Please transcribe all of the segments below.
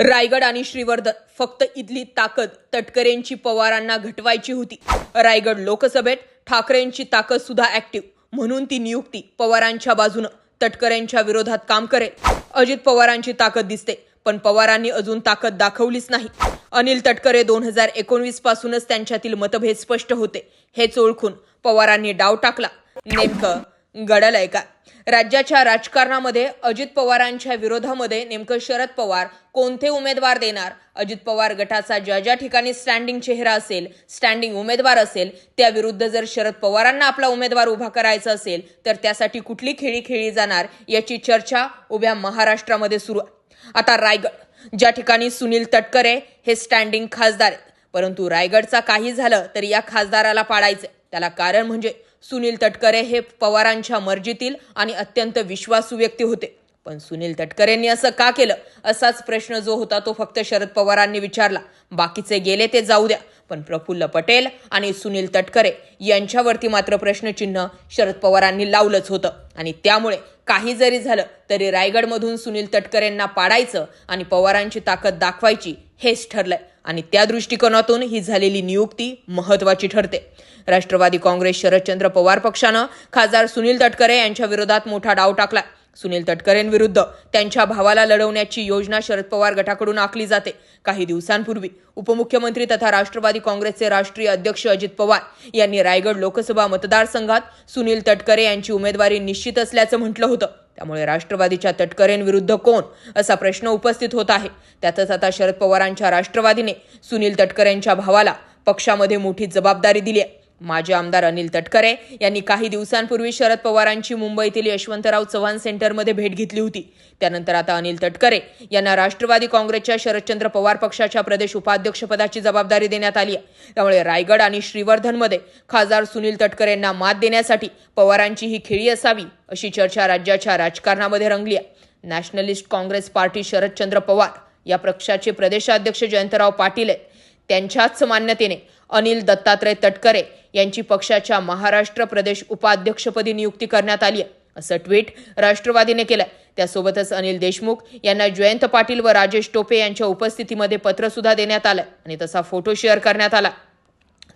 रायगड आणि श्रीवर्धन फक्त इथली ताकद तटकरेंची पवारांना घटवायची होती. रायगड लोकसभेत ठाकरेंची ताकद सुद्धा ऍक्टिव्ह म्हणून ती नियुक्ती पवारांच्या बाजूनं तटकरेंच्या विरोधात काम करेल. अजित पवारांची ताकद दिसते पण पवारांनी अजून ताकद दाखवलीच नाही. अनिल तटकरे दोन हजार एकोणवीस पासूनच त्यांच्यातील मतभेद स्पष्ट होते. हेच ओळखून पवारांनी डाव टाकला. नेमकं घडलंय का? राज्याच्या राजकारणामध्ये अजित पवारांच्या विरोधामध्ये नेमकं शरद पवार कोणते उमेदवार देणार? अजित पवार गटाचा ज्या ज्या ठिकाणी स्टँडिंग चेहरा असेल स्टँडिंग उमेदवार असेल त्या विरुद्ध जर शरद पवारांना आपला उमेदवार उभा करायचा असेल तर त्यासाठी कुठली खेळी खेळली जाणार याची चर्चा उभ्या महाराष्ट्रामध्ये सुरू आहे. आता रायगड ज्या ठिकाणी सुनील तटकरे हे स्टँडिंग खासदार आहेत परंतु रायगडचा काही झालं तरी या खासदाराला पाडायचं त्याला कारण म्हणजे सुनील तटकरे हे पवारांच्या मर्जीतील आणि अत्यंत विश्वासू व्यक्ती होते. पण सुनील तटकरेंनी असं का केलं? असाच प्रश्न जो होता तो फक्त शरद पवारांनी विचारला. बाकीचे गेले ते जाऊ द्या. पण प्रफुल्ल पटेल आणि सुनील तटकरे यांच्यावरती मात्र प्रश्नचिन्ह शरद पवारांनी लावलंच होतं. आणि त्यामुळे काही जरी झालं तरी रायगडमधून सुनील तटकरेंना पाडायचं आणि पवारांची ताकद दाखवायची हेच ठरलंय. आणि त्या दृष्टिकोनातून ही झालेली नियुक्ती महत्वाची ठरते. राष्ट्रवादी काँग्रेस शरदचंद्र पवार पक्षानं खासदार सुनील तटकरे यांच्या विरोधात मोठा डाव टाकला सुनील तटकरेंविरुद्ध त्यांच्या भावाला लढवण्याची योजना शरद पवार गटाकडून आखली जाते. काही दिवसांपूर्वी उपमुख्यमंत्री तथा राष्ट्रवादी काँग्रेसचे राष्ट्रीय अध्यक्ष अजित पवार यांनी रायगड लोकसभा मतदारसंघात सुनील तटकरे यांची उमेदवारी निश्चित असल्याचं म्हटलं होतं. त्यामुळे राष्ट्रवादीच्या तटकरेंविरुद्ध कोण? असा प्रश्न उपस्थित होत आहे. त्यातच आता शरद पवारांच्या राष्ट्रवादीने सुनील तटकरेंच्या भावाला पक्षामध्ये मोठी जबाबदारी दिली आहे. माजी आमदार अनिल तटकरे यांनी काही दिवसांपूर्वी शरद पवारांची मुंबईतील यशवंतराव चव्हाण सेंटरमध्ये भेट घेतली होती. त्यानंतर आता अनिल तटकरे यांना राष्ट्रवादी काँग्रेसच्या शरदचंद्र पवार पक्षाच्या प्रदेश उपाध्यक्षपदाची जबाबदारी देण्यात आली आहे. त्यामुळे रायगड आणि श्रीवर्धनमध्ये खासदार सुनील तटकरेंना मात देण्यासाठी पवारांची ही खेळी असावी अशी चर्चा राज्याच्या राजकारणामध्ये रंगली आहे. नॅशनलिस्ट काँग्रेस पार्टी शरदचंद्र पवार या पक्षाचे प्रदेशाध्यक्ष जयंतराव पाटील आहेत. त्यांच्याच मान्यतेने अनिल दत्तात्रय तटकरे यांची पक्षाच्या महाराष्ट्र प्रदेश उपाध्यक्षपदी नियुक्ती करण्यात आली आहे असं ट्विट राष्ट्रवादीने केलंय. त्यासोबतच अनिल देशमुख यांना जयंत पाटील व राजेश टोपे यांच्या उपस्थितीमध्ये पत्र सुद्धा देण्यात आलं आणि तसा फोटो शेअर करण्यात आला.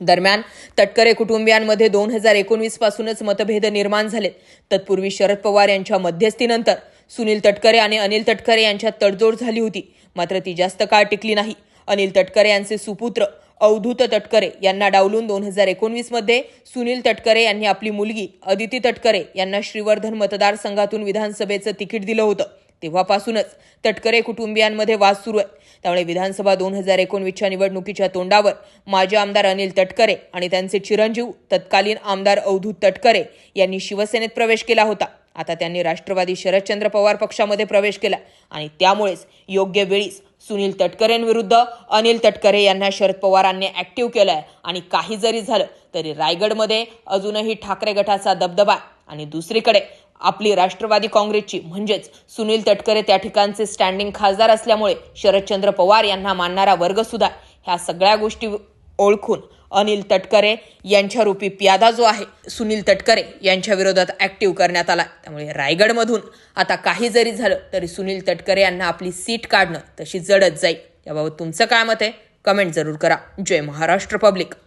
दरम्यान तटकरे कुटुंबियांमध्ये दोन हजार एकोणवीस पासूनच मतभेद निर्माण झालेत. तत्पूर्वी शरद पवार यांच्या मध्यस्थीनंतर सुनील तटकरे आणि अनिल तटकरे यांच्यात तडजोड झाली होती. मात्र ती जास्त काळ टिकली नाही. अनिल तटकरे यांचे सुपुत्र अवधूत तटकरे यांना डावलून दोन हजार एकोणवीसमध्ये सुनील तटकरे यांनी आपली मुलगी अदिती तटकरे यांना श्रीवर्धन मतदारसंघातून विधानसभेचं तिकीट दिलं होतं. तेव्हापासूनच तटकरे कुटुंबियांमध्ये वाद सुरू आहे. त्यामुळे विधानसभा दोन हजार एकोणवीसच्या निवडणुकीच्या तोंडावर माजी आमदार अनिल तटकरे आणि त्यांचे चिरंजीव तत्कालीन आमदार अवधूत तटकरे यांनी शिवसेनेत प्रवेश केला होता. आता त्यांनी राष्ट्रवादी शरदचंद्र पवार पक्षामध्ये प्रवेश केला आणि त्यामुळेच योग्य वेळीच सुनील तटकरेंविरुद्ध अनिल तटकरे यांना शरद पवारांनी ऍक्टिव्ह केलंय. आणि काही जरी झालं तरी रायगडमध्ये अजूनही ठाकरे गटाचा दबदबा आणि दुसरीकडे आपली राष्ट्रवादी काँग्रेसची म्हणजेच सुनील तटकरे त्या ठिकाणचे स्टँडिंग खासदार असल्यामुळे शरदचंद्र पवार यांना मानणारा वर्गसुद्धा ह्या सगळ्या गोष्टी ओळखून अनिल तटकरे यांच्या रूपी प्यादा जो आहे सुनील तटकरे यांच्या विरोधात ऍक्टिव्ह करण्यात आला. त्यामुळे रायगडमधून आता काही जरी झालं तरी सुनील तटकरे यांना आपली सीट काढणं तशी जडत जाईल. याबाबत तुमचं काय मत आहे? कमेंट जरूर करा. जय महाराष्ट्र पब्लिक